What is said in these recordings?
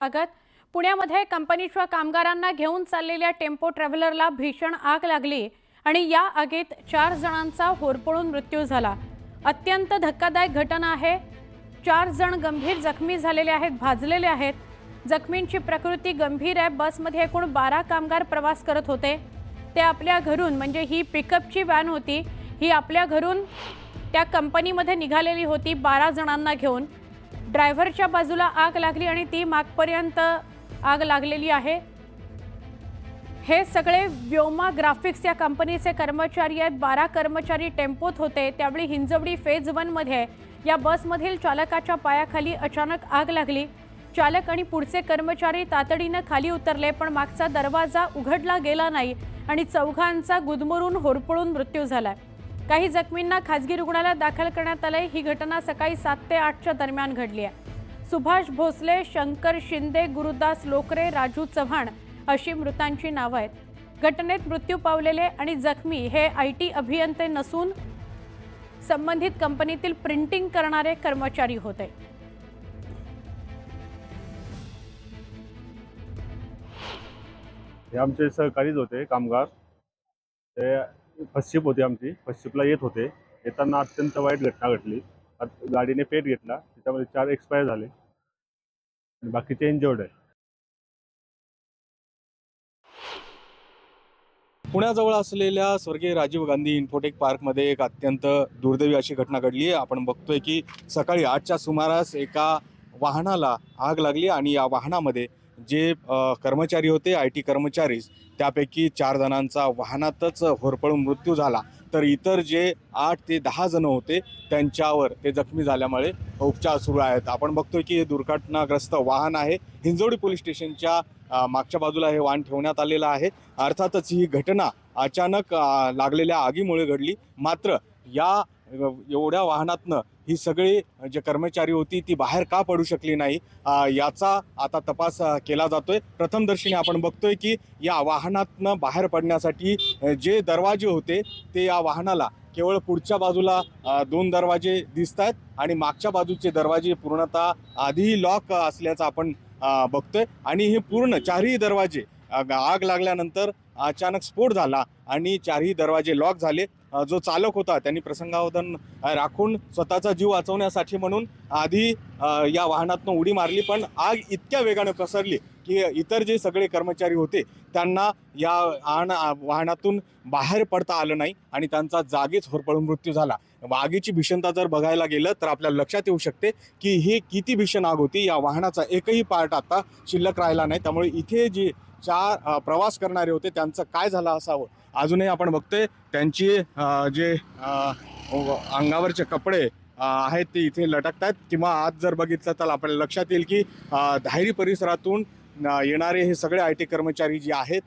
स्वागत पुण्यामध्ये कंपनीच्या कामगारांना घेऊन चाललेल्या टेम्पो ट्रॅव्हलरला भीषण आग लागली आणि या आगीत चार जणांचा होरपळून मृत्यू झाला. अत्यंत धक्कादायक घटना आहे. चार जण गंभीर जखमी झालेले आहेत भाजलेले आहेत. जखमींची प्रकृती गंभीर आहे. बसमध्ये एकूण बारा कामगार प्रवास करत होते. ते आपल्या घरून म्हणजे ही पिकअपची व्हॅन होती ही आपल्या घरून त्या कंपनीमध्ये निघालेली होती बारा जणांना घेऊन. ड्रायव्हरच्या बाजूला आग लागली आणि ती मागपर्यंत आग लागलेली आहे. हे सगळे व्योमा ग्राफिक्स या कंपनीचे कर्मचारी आहेत. बारा कर्मचारी टेम्पोत होते. त्यावेळी हिंजवडी फेज वनमध्ये या बसमधील चालकाच्या पायाखाली अचानक आग लागली. चालक आणि पुढचे कर्मचारी तातडीनं खाली उतरले पण मागचा दरवाजा उघडला गेला नाही आणि चौघांचा गुदमरून होरपळून मृत्यू झालाय काही जखमींना खासगी रुग्णालयात दाखल करण्यात आलंय. ही घटना सकाळी सात ते आठच्या दरम्यान घडली आहे. सुभाष भोसले शंकर शिंदे गुरुदास लोकरे राजू चव्हाण अशी मृतांची नावं आहेत. घटनेत मृत्यू पावलेले आणि जखमी हे आय टी अभियंते नसून संबंधित कंपनीतील प्रिंटिंग करणारे कर्मचारी होते. हे आमचे सहकारीच होते कामगार. ते फर्स्ट शिप होती आमची. फर्स्ट शिपला येत होते. येताना अत्यंत वाईट घटना घडली. गाडीने पेट घेतला. त्याच्यामध्ये चार एक्सपायर झाले. आणि बाकीचे इंजर्ड आहे पुण्याजवळ असलेल्या स्वर्गीय राजीव गांधी इन्फोटेक पार्कमध्ये एक अत्यंत दुर्दैवी अशी घटना घडली आहे. आपण बघतोय की सकाळी आठच्या सुमारास एका वाहनाला आग लागली आणि या वाहनामध्ये जे कर्मचारी होते आय टी कर्मचारीच त्यापैकी चार जणांचा वाहनातच होरपळून मृत्यू झाला. तर इतर जे आठ ते दहा जण होते त्यांच्यावर ते जखमी झाल्यामुळे उपचार सुरू आहेत. आपण बघतोय की हे दुर्घटनाग्रस्त वाहन आहे. हिंजवडी पोलीस स्टेशनच्या मागच्या बाजूला हे वाहन ठेवण्यात आलेलं आहे. अर्थातच ही घटना अचानक लागलेल्या आगीमुळे घडली. मात्र या एवढ्या वाहनातनं ही सगळी जे कर्मचारी होती ती बाहेर का पडू शकली नाही? याचा आता तपास केला जातोय. प्रथमदर्शनी आपण बघतोय की या वाहनातनं बाहेर पडण्यासाठी जे दरवाजे होते ते या वाहनाला केवळ पुढच्या बाजूला दोन दरवाजे दिसत आहेत आणि मागच्या बाजूचे दरवाजे पूर्णतः आधीही लॉक असल्याचं आपण बघतोय. आणि हे पूर्ण चारही दरवाजे आग लागल्यानंतर अचानक स्फोट झाला आणि चारही दरवाजे लॉक झाले. जो चालक होता त्यांनी प्रसंगावधान राखून स्वतःचा जीव वाचवण्यासाठी म्हणून आधी या वाहनातनं उडी मारली. पण आग इतक्या वेगानं पसरली की इतर जे सगळे कर्मचारी होते त्यांना या आण वाहनातून बाहेर पडता आलं नाही आणि त्यांचा जागीच होरपळून मृत्यू झाला. आगीची भीषणता जर बघायला गेलं तर आपल्या लक्षात येऊ शकते की ही किती भीषण आग होती. या वाहनाचा एकही पार्ट आता शिल्लक राहिला नाही. त्यामुळे इथे जे चार प्रवास करणारे होते. त्यांचं काय झालं असावं? अजूनही आपण बघतोय त्यांची जे अंगावरचे कपडे आहेत ते इथे लटकत आहेत किंवा आज जर बघितलं तर आपल्याला लक्षात येईल की धायरी परिसरातून येणारे हे सगळे आय टी कर्मचारी जे आहेत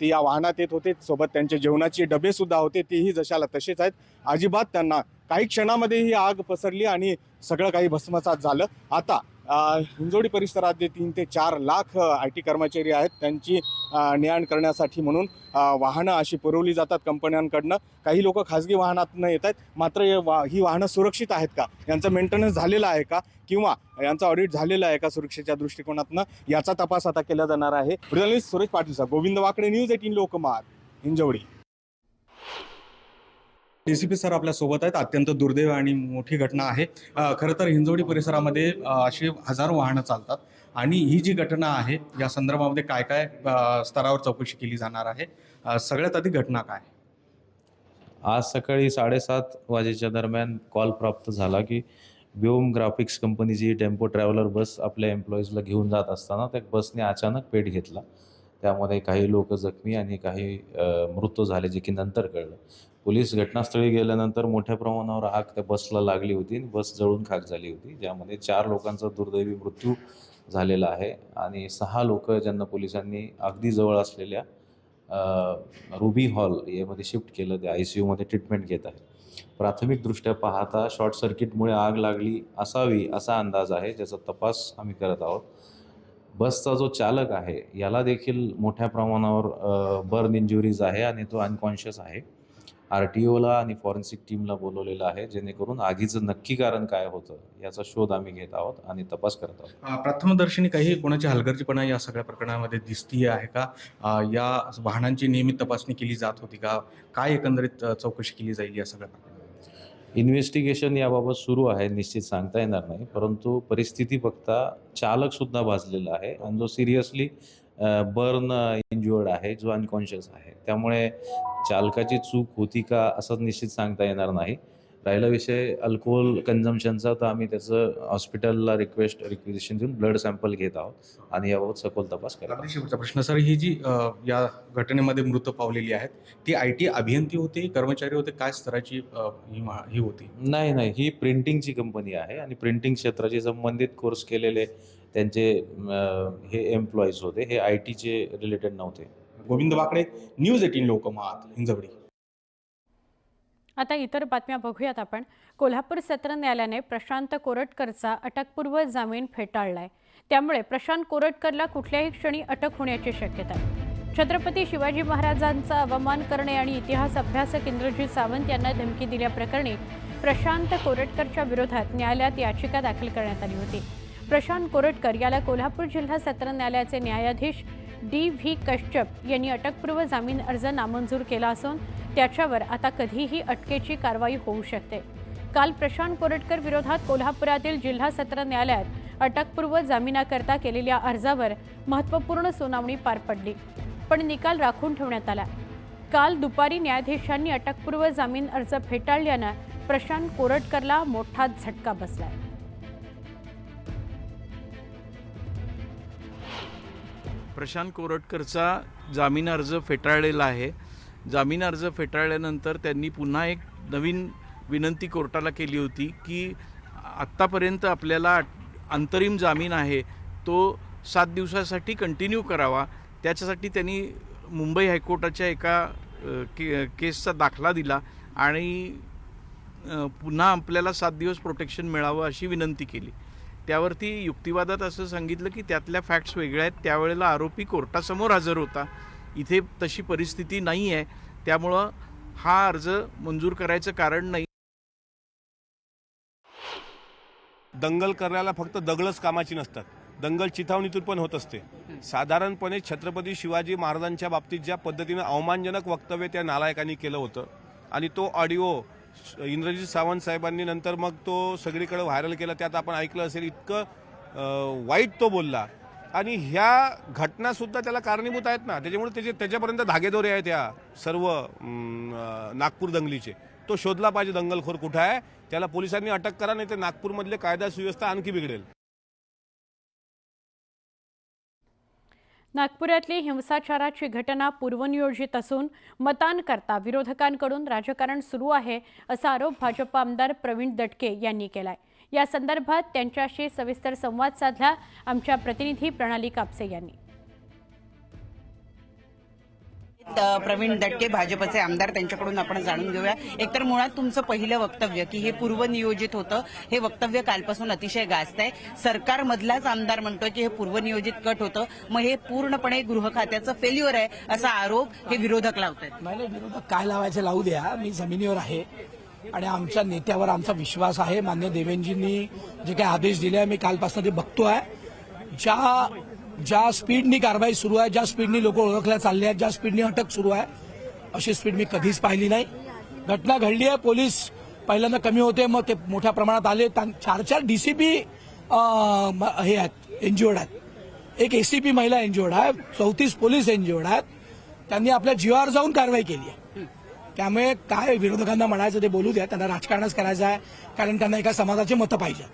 ते या वाहनात येत होते. सोबत त्यांचे जेवणाचे डबेसुद्धा होते. तेही जशाला तसेच आहेत. अजिबात त्यांना काही क्षणामध्ये ही आग पसरली आणि सगळं काही भस्मसात झालं. आता हिंजोडी हिंजवडी परिसरात जे तीन ते चार लाख आय टी कर्मचारी आहेत. त्यांची ने-आण करण्यासाठी म्हणून वाहनं अशी पुरवली जातात कंपन्यांकडनं. काही लोक खाजगी वाहनातनं येत आहेत. मात्र हे वा ही वाहनं सुरक्षित आहेत का? यांचं मेंटेनन्स झालेलं आहे का? किंवा यांचं ऑडिट झालेला आहे का सुरक्षेच्या दृष्टिकोनातनं? याचा तपास आता केला जाणार आहे. जर्नलिस्ट सुरेश पाटील साहेब Govind Wakade news eighteen Lokmat Hinjawadi D C P sir आपल्यासोबत आहेत. अत्यंत दुर्दैव आणि मोठी घटना आहे. खरं तर हिंजवडी परिसरामध्ये असे अशी हजारो वाहनं चालतात. आणि ही जी घटना आहे या संदर्भामध्ये काय काय स्तरावर चौकशी केली जाणार आहे? सगळ्यात आधी घटना काय? आज सकाळी साडेसात वाजेच्या दरम्यान कॉल प्राप्त झाला की व्योम ग्राफिक्स कंपनीची टेम्पो ट्रॅव्हलर बस आपल्या एम्प्लॉईजला घेऊन जात असताना त्या बसने अचानक पेट घेतला. त्यामध्ये काही लोक जखमी आणि काही मृत्यू झाले जे की नंतर कळलं. पोलीस घटनास्थळी गेल्यानंतर मोठ्या प्रमाणावर आग त्या बसला लागली होती बस जळून खाक झाली होती ज्यामध्ये चार लोकांचा दुर्दैवी मृत्यू झालेला आहे आणि सहा लोक ज्यांना पोलिसांनी अगदी जवळ असलेल्या रुबी हॉल यामध्ये शिफ्ट केलं ते आय सी यूमध्ये ट्रीटमेंट घेत आहे प्राथमिकदृष्ट्या पाहता शॉर्ट सर्किटमुळे आग लागली असावी असा अंदाज आहे ज्याचा तपास आम्ही करत आहोत. बसचा जो चालक आहे याला देखील मोठ्या प्रमाणावर बर्न इंजुरीज आहे आणि तो अनकॉन्शियस आहे. आर टी ओला आणि फॉरेन्सिक टीमला बोलवलेलं आहे जेणेकरून आगीचं नक्की कारण काय होतं याचा शोध आम्ही घेत आहोत आणि तपास करत आहोत. प्रथमदर्शनी काही कोणाची हलगर्जीपणा या सगळ्या प्रकरणामध्ये दिसतीये आहे का? या वाहनांची नियमित तपासणी केली जात होती का? काय एकंदरीत चौकशी केली जाईल या सगळ्या इन्व्हेस्टिगेशन याबाबत सुरू आहे निश्चित सांगता येणार नाही. परंतु परिस्थिती बघता चालक सुद्धा भाजलेला आहे आणि जो सिरियसली बर्न इंज्युअर्ड आहे जो अनकॉन्शियस आहे त्यामुळे चालकाची चूक होती का असं निश्चित सांगता येणार नाही. राहिला विषय अल्कोहोल कन्झम्पशनचा तर आम्ही त्याचं हॉस्पिटलला रिक्वेस्ट रिक्वेजिशन देऊन ब्लड सॅम्पल घेत आहोत आणि याबाबत सखोल तपास करत आहोत. अगदी शेवटचा प्रश्न सर ही जी अ, या घटनेमध्ये मृत पावलेली आहेत ती आय टी अभियंती होती कर्मचारी होते काय स्तराची अ, ही मा- ही होती? नाही नाही ही प्रिंटिंगची कंपनी आहे आणि प्रिंटिंग क्षेत्राशी संबंधित कोर्स केलेले त्यांचे हे एम्प्लॉईज होते. हे आय टीचे रिलेटेड नव्हते. Govind Bakade news eighteen Lokmat Hinjawadi. आता इतर बातम्या बघूयात आपण. कोल्हापूर सत्र न्यायालयाने प्रशांत कोरटकरचा अटकपूर्व जामीन फेटाळलाय. त्यामुळे प्रशांत कोरटकरला कुठल्याही क्षणी अटक होण्याची शक्यता आहे. छत्रपती शिवाजी महाराजांचा अवमान करणे आणि इतिहास अभ्यासक इंद्रजीत सावंत यांना धमकी दिल्याप्रकरणी प्रशांत कोरटकरच्या विरोधात न्यायालयात याचिका दाखल करण्यात आली होती. प्रशांत कोरटकर याला कोल्हापूर जिल्हा सत्र न्यायालयाचे न्यायाधीश डी व्ही कश्यप यांनी अटकपूर्व जामीन अर्ज नामंजूर केला असून त्याच्यावर आता कधीही अटकेची कारवाई होऊ शकते. काल प्रशांत कोरटकर विरोधात कोल्हापुरातील जिल्हा सत्र न्यायालयात अटकपूर्व जामिनाकरता केलेल्या अर्जावर महत्त्वपूर्ण सुनावणी पार पडली पण निकाल राखून ठेवण्यात आला. काल दुपारी न्यायाधीशांनी अटकपूर्व जामीन अर्ज फेटाळल्यानं प्रशांत कोरटकरला मोठा झटका बसला प्रशांत कोरटकरचा जामीन अर्ज फेटाळलेला आहे. जामीन अर्ज फेटाळल्यानंतर त्यांनी पुन्हा एक नवीन विनंती कोर्टाला केली होती की आत्तापर्यंत आपल्याला अंतरिम जामीन आहे तो सात दिवसासाठी कंटिन्यू करावा. त्याच्यासाठी त्यांनी मुंबई हायकोर्टाच्या एका के केसचा दाखला दिला आणि पुन्हा आपल्याला सात दिवस प्रोटेक्शन मिळावं अशी विनंती केली. त्यावरती युक्तिवादात असं सांगितलं की त्यातल्या फॅक्ट्स वेगळ्या आहेत. त्यावेळेला आरोपी कोर्टासमोर हजर होता. इथे तशी परिस्थिती नाही आहे त्यामुळं हा अर्ज मंजूर करायचं कारण नाही. दंगल करायला फक्त दगडच कामाची नसतात. दंगल चिथावणीतून पण होत असते. साधारणपणे छत्रपती शिवाजी महाराजांच्या बाबतीत ज्या पद्धतीनं अवमानजनक वक्तव्य त्या नालायकांनी केलं होतं आणि तो ऑडिओ इंद्रजित सावंत साहेबांनी नंतर मग तो सगळीकडे व्हायरल केला त्यात आपण ऐकलं असेल इतकं वाईट तो बोलला. आणि ह्या घटना सुद्धा त्याला कारणीभूत आहेत ना. त्याच्यामुळे त्याचे त्याच्यापर्यंत धागेदोरे आहेत या सर्व अं, नागपूर दंगलीचे. तो शोधला पाहिजे दंगलखोर कुठं आहे. त्याला पोलिसांनी अटक करा नाही तर नागपूरमधले कायदा सुव्यवस्था आणखी बिघडेल. नागपुरातली हिंसाचाराची घटना पूर्वनियोजित असून मतांकरता विरोधकांकडून राजकारण सुरू आहे असा आरोप भाजप आमदार प्रवीण दटके यांनी केलाय. या संदर्भात त्यांच्याशी सविस्तर संवाद साधला आमच्या प्रतिनिधी प्रणाली कापसे यांनी. प्रवीण दटके भाजपचे आमदार त्यांच्याकडून आपण जाणून घेऊया. एकतर मुळात तुमचं पहिलं वक्तव्य की हे पूर्वनियोजित होतं हे वक्तव्य कालपासून अतिशय गाजत आहे सरकारमधलाच आमदार म्हणतोय की हे पूर्वनियोजित कट होतं. मग हे पूर्णपणे गृह खात्याचं फेल्युअर आहे असा आरोप हे विरोधक लावत आहेत विरोधक काय लावायचे लावू द्या. मी जमिनीवर आहे. आणि आमच्या नेत्यावर आमचा विश्वास आहे. मान्य देवेंजींनी जे काही आदेश दिले आहे मी कालपासून ते बघतो आहे ज्या ज्या स्पीडनी कारवाई सुरू आहे ज्या स्पीडनी लोक ओळखल्या चालले आहेत ज्या स्पीडनी अटक सुरू आहे अशी स्पीड मी कधीच पाहिली नाही. घटना घडली आहे पोलीस पहिल्यांदा कमी होते मग ते मोठ्या प्रमाणात आले. त्यां- चार चार डीसीपी हे आहेत एनजीओड आहेत. एक एसीपी महिला एनजीओड आहे चौतीस पोलीस एनजीओड आहेत. त्यांनी आपल्या जीवावर जाऊन कारवाई केली आहे. त्यामुळे काय विरोधकांना म्हणायचं ते बोलू द्या त्यांना राजकारणच करायचं आहे कारण त्यांना एका समाजाची मतं पाहिजे.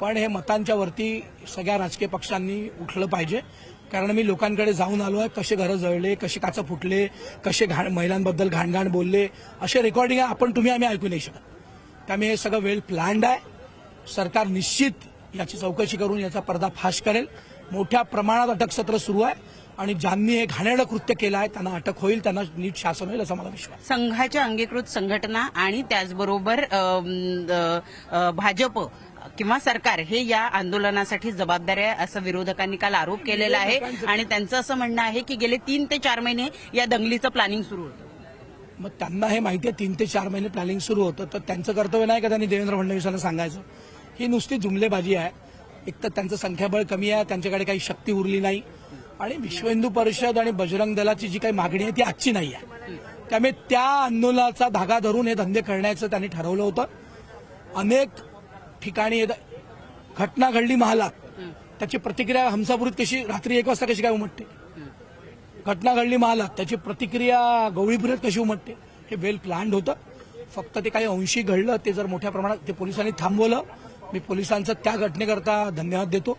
पण हे मतांच्या वरती सगळ्या राजकीय पक्षांनी उठलं पाहिजे. कारण मी लोकांकडे जाऊन आलो आहे कसे घरं जळले कसे काचं फुटले कसे घाण महिलांबद्दल घाणघाण बोलले असे रेकॉर्डिंग आपण तुम्ही आम्ही ऐकू नाही शकत. त्यामुळे हे सगळं वेल प्लॅन्ड आहे. सरकार निश्चित याची चौकशी करून याचा पर्दाफाश करेल. मोठ्या प्रमाणात अटकसत्र सुरू आहे. आणि ज्यांनी हे घाणेरडं कृत्य केलं आहे त्यांना अटक होईल त्यांना नीट शासन होईल असा मला विश्वास. संघाच्या अंगीकृत संघटना आणि त्याचबरोबर भाजप किंवा सरकार हे या आंदोलनासाठी जबाबदार आहे असं विरोधकांनी काल आरोप केलेला आहे. आणि त्यांचं असं म्हणणं आहे की गेले तीन ते चार महिने या दंगलीचं प्लॅनिंग सुरू होतं. मग त्यांना हे माहिती आहे तीन ते चार महिने प्लॅनिंग सुरू होतं. तर त्यांचं कर्तव्य नाही का त्यांनी देवेंद्र फडणवीसांना सांगायचं? ही नुसती जुमलेबाजी आहे. एक तर त्यांचं संख्याबळ कमी आहे त्यांच्याकडे काही शक्ती उरली नाही. आणि विश्व हिंदू परिषद आणि बजरंग दलाची जी काही मागणी आहे ती आजची नाही आहे. त्यामुळे त्या आंदोलनाचा धागा धरून हे धंदे करण्याचं त्यांनी ठरवलं होतं. अनेक ठिकाणी घटना घडली महालात. त्याची प्रतिक्रिया हमसापुरीत कशी रात्री एक वाजता कशी काय उमटते? घटना घडली महालात त्याची प्रतिक्रिया गवळीपुरात कशी उमटते? हे वेल प्लॅन्ड होतं. फक्त ते काही अंशी घडलं ते जर मोठ्या प्रमाणात ते पोलिसांनी थांबवलं मी पोलिसांचं त्या घटनेकरता धन्यवाद देतो.